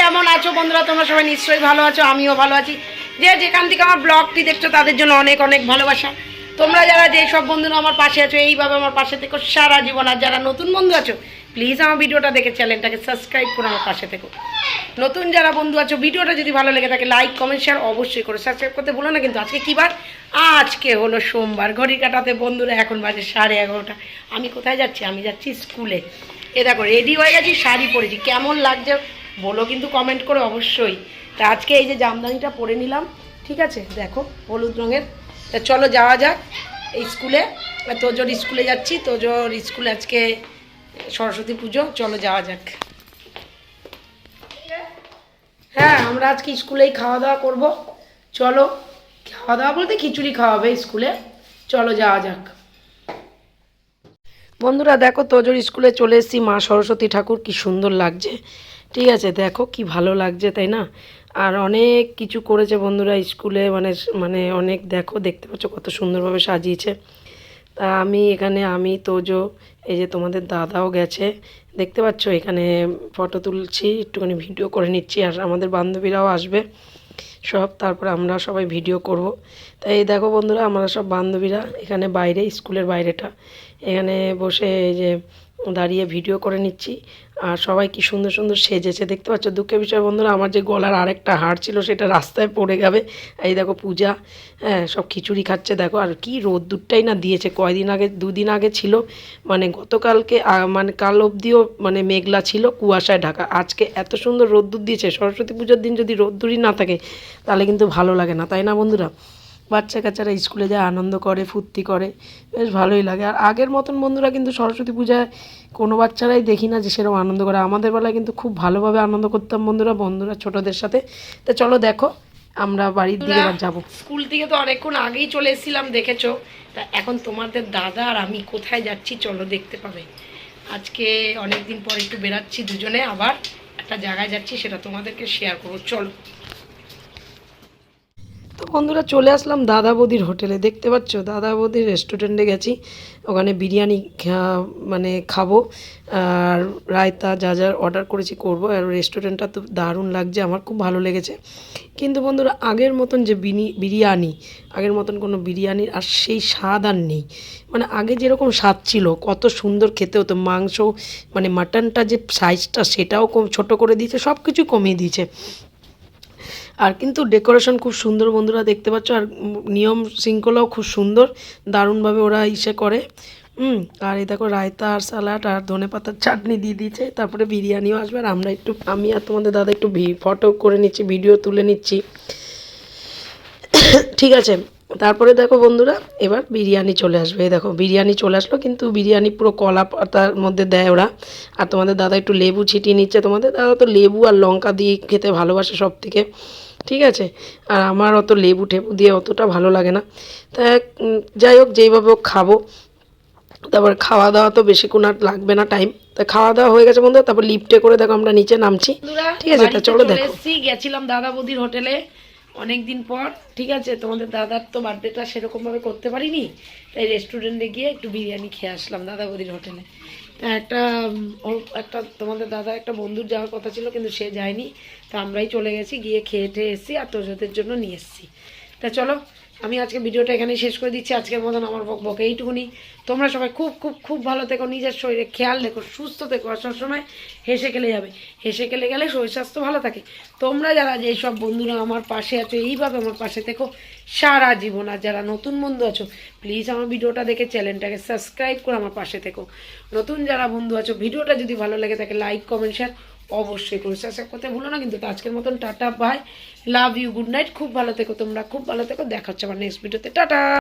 কেমন আছো বন্ধুরা? তোমরা সবাই নিশ্চয়ই ভালো আছো, আমিও ভালো আছি। যে যেখান থেকে আমার ব্লগটি দেখছ, তাদের জন্য অনেক অনেক ভালোবাসা। তোমরা যারা যে সব বন্ধুরা আমার পাশে আছো, এইভাবে আমার পাশে থেকো সারা জীবন। আর যারা নতুন বন্ধু আছো প্লিজ আমার ভিডিওটা দেখে চ্যানেলটাকে সাবস্ক্রাইব করে আমার পাশে থেকো। নতুন যারা বন্ধু আছো, ভিডিওটা যদি ভালো লেগে থাকে লাইক কমেন্ট শেয়ার অবশ্যই করো সাবস্ক্রাইব করতে ভুলো না। কিন্তু আজকে কী বার? আজকে হলো সোমবার। ঘড়ি কাটাতে বন্ধুরা এখন বাজে সাড়ে এগারোটা। আমি কোথায় যাচ্ছি? আমি যাচ্ছি স্কুলে এ। দেখো রেডি হয়ে গেছি, শাড়ি পরেছি। কেমন লাগছে বলো কিন্তু কমেন্ট করে অবশ্যই। তা আজকে এই যে জামদানিটা পরে নিলাম, ঠিক আছে? দেখো, হলুদ রঙের তা চলো যাওয়া যাক স্কুলে। তোজোর স্কুলে যাচ্ছি। তোজোর স্কুলে আজকে সরস্বতী পুজো। চলো যাওয়া যাক। হ্যাঁ আমরা আজকে স্কুলেই খাওয়া দাওয়া করব। চলো, খাওয়া দাওয়া বলতে খিচুড়ি খাওয়াবে স্কুলে। চলো যাওয়া যাক। বন্ধুরা, দেখো তোজোর স্কুলে চলে এসেছি। মা সরস্বতী ঠাকুর, কি সুন্দর লাগছে। ঠিক আছে, দেখো কি ভালো লাগছে, তাই না? আর অনেক কিছু করেছে বন্ধুরা স্কুলে মানে মানে অনেক দেখো, দেখতে পাচ্ছ কত সুন্দরভাবে সাজিয়েছে। তা আমি এখানে, আমি, তোজো, এই যে তোমাদের দাদাও গেছে। দেখতে পাচ্ছ, এখানে ফটো তুলছি, একটুখানি ভিডিও করে নিচ্ছি, আর আমাদের বান্ধবীরাও আসবে। সব, তারপর আমরা সবাই ভিডিও করব। তাই দেখো বন্ধুরা, আমরা সব বান্ধবীরা এখানে বাইরে, স্কুলের বাইরেটা। এখানে বসে এই যে দাঁড়িয়ে ভিডিও করে নিচ্ছি। আর সবাই কি সুন্দর সুন্দর সেজেছে। দেখতে পাচ্ছ, দুঃখের বিষয় বন্ধুরা, আমার যে গলার আরেকটা হাড় ছিল, সেটা রাস্তায় পড়ে যাবে। এই দেখো, পূজা হ্যাঁ সব খিচুড়ি খাচ্ছে, দেখো। আর কি রোদ্দুরটাই না দিয়েছে। কয়দিন আগে, দুদিন আগে ছিল মানে গতকালকে মানে কাল অবধিও মানে মেঘলা ছিল, কুয়াশায় ঢাকা। আজকে এত সুন্দর রোদ্দুর দিয়েছে। সরস্বতী পুজোর দিন যদি রোদ্দুরই না থাকে, তাহলে কিন্তু ভালো লাগে না, তাই না বন্ধুরা? বাচ্চা কাচ্চারা স্কুলে যায় আনন্দ করে ফুর্তি করে বেশ ভালোই লাগে। আর আগের মতন বন্ধুরা কিন্তু সরস্বতী পূজায় কোনো বাচ্চারাই দেখি না যে সেরকম আনন্দ করে। আমাদের বেলায় কিন্তু খুব ভালোভাবে আনন্দ করতাম বন্ধুরা বন্ধুরা ছোটদের সাথে। তো চলো দেখো আমরা বাড়ির দিকে যাব। স্কুল থেকে তো অনেকক্ষণ আগেই চলে এসেছিলাম দেখেছ? তা এখন তোমাদের দাদা আর আমি কোথায় যাচ্ছি চলো দেখতে পাবে। আজকে অনেকদিন পর একটু বেরাচ্ছি দুজনে আবার একটা জায়গায় যাচ্ছি সেটা তোমাদেরকে শেয়ার করব। চলো। বন্ধুরা চলে আসলাম দাদা বৌদির হোটেলে। দেখতে পাচ্ছ দাদা বৌদির রেস্টুরেন্টে গেছি। ওখানে বিরিয়ানি মানে খাব। আর রায়তা যা যা অর্ডার করেছি করব। আর রেস্টুরেন্টটা তো দারুণ লাগছে, আমার খুব ভালো লেগেছে। কিন্তু বন্ধুরা, আগের মতন যে বিরিয়ানি, আগের মতন কোনো বিরিয়ানির আর সেই স্বাদ আর নেই। মানে আগে যেরকম স্বাদ ছিল, কত সুন্দর খেতে হতো। মাংস মানে মাটনটা যে সাইজটা সেটাও কম, ছোটো করে দিয়েছে সব কিছু কমিয়ে দিয়েছে। আর কিন্তু ডেকোরেশন খুব সুন্দর বন্ধুরা দেখতে পাচ্ছ, আর নিয়ম শৃঙ্খলাও খুব সুন্দর, দারুণভাবে ওরা ইসে করে। হুম, আর এই দেখো রায়তা আর স্যালাড আর ধনে পাতার চাটনি দিয়ে দিয়েছে, তারপরে বিরিয়ানিও আসবে, আর আমরা একটু, আমি আর তোমাদের দাদা একটু ফটো করে নিচ্ছি ভিডিও তুলে নিচ্ছি। ঠিক আছে তারপরে দেখো বন্ধুরা এবার বিরিয়ানি চলে আসবে। এই দেখো বিরিয়ানি চলে আসলো কিন্তু বিরিয়ানি পুরো কলা পাতার মধ্যে দেয় ওরা। আর তোমাদের দাদা একটু লেবু ছিটিয়ে নিচ্ছে। তোমাদের দাদা তো লেবু আর লঙ্কা দিয়ে খেতে ভালোবাসে সব থেকে ঠিক আছে? আর আমার অত লেবু টেবু দিয়ে অতটা ভালো লাগে না। তা যাই হোক যেইভাবে হোক খাব। তারপর খাওয়া দাওয়া তো বেশিক্ষণ আর লাগবে না টাইম তা খাওয়া দাওয়া হয়ে গেছে বন্ধুরা তারপর লিফটে করে দেখো আমরা নিচে নামছি। ঠিক আছে তা চলো দেখো। গেছিলাম দাদা বৌদির হোটেলে। অনেক দিন পর, ঠিক আছে, তোমাদের দাদার তো বার্থডেটা সেরকমভাবে করতে পারিনি, তাই রেস্টুরেন্টে গিয়ে একটু বিরিয়ানি খেয়ে আসলাম দাদা বৌদির হোটেলে একটা একটা তোমাদের দাদা একটা বন্ধুর যাওয়ার কথা ছিল, কিন্তু সে যায়নি, তা আমরাই চলে গেছি, গিয়ে খেয়ে টেয়ে এসেছি, আর তোর জন্য নিয়ে এসেছি। তা চলো আমি আজকে ভিডিওটা এখানেই শেষ করে দিচ্ছি। আজকের মতন আমার বক এইটুকুনি। তোমরা সবাই খুব খুব খুব ভালো থেকো, নিজের শরীরে খেয়াল রেখো, সুস্থ থেকো আর সবসময় হেসে খেলে যাবে। হেসে খেলে গেলে শরীর স্বাস্থ্য ভালো থাকে। তোমরা যারা যেই সব বন্ধুরা আমার পাশে আছো, এইভাবে আমার পাশে থেকো সারা জীবন। আর যারা নতুন বন্ধু আছো প্লিজ আমার ভিডিওটা দেখে চ্যানেলটাকে সাবস্ক্রাইব করে আমার পাশে থেকো। নতুন যারা বন্ধু আছো, ভিডিওটা যদি ভালো লাগে তাকে লাইক কমেন্ট শেয়ার অবশ্যই করো সাবস্ক্রাইব করতে ভুলো না, কিন্তু তো আজকের মতন tata bye love you good night খুব ভালো থেকো তোমরা, খুব ভালো থেকো। দেখা হচ্ছে আমার নেক্সট ভিডিওতে টাটা!